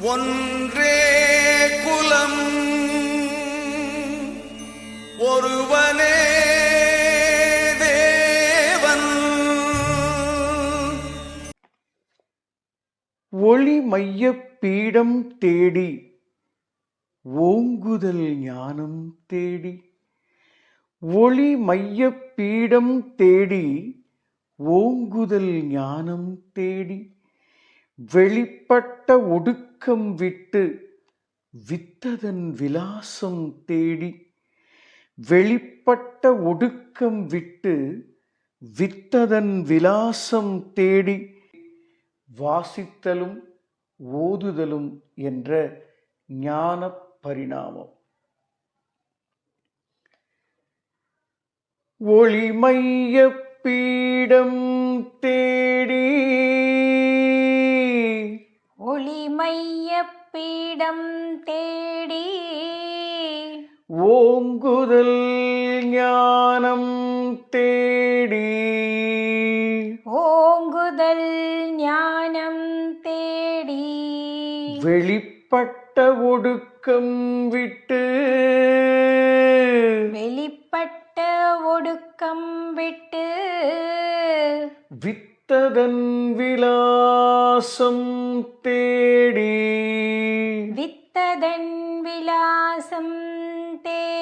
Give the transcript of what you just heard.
ஒன்றே குலம் ஒருவனே தேவன். ஒளி மைய பீடம் தேடி ஓங்குதல் ஞானம் தேடி ஒளி மைய பீடம் தேடி ஓங்குதல் ஞானம் தேடி வெளிப்பட்ட ஒடுக்கம் விட்டு வித்ததன் விலாசம் தேடி வெளிப்பட்ட ஒடுக்கம் விட்டு வித்ததன் விலாசம் தேடி வாசித்தலும் ஓதுதலும் என்ற ஞான பரிணாமம். ஒளிமைய பீடம் தே ஒளிமைய பீடம் தேடி ஓங்குதல் ஞானம் தேடி ஓங்குதல் ஞானம் தேடி வெளிப்பட்ட ஒடுக்கம் விட்டு வெளிப்பட்ட ஒடுக்கம் விட்டு வித்ததன் விலாசம் वित्तदन्विलासं ते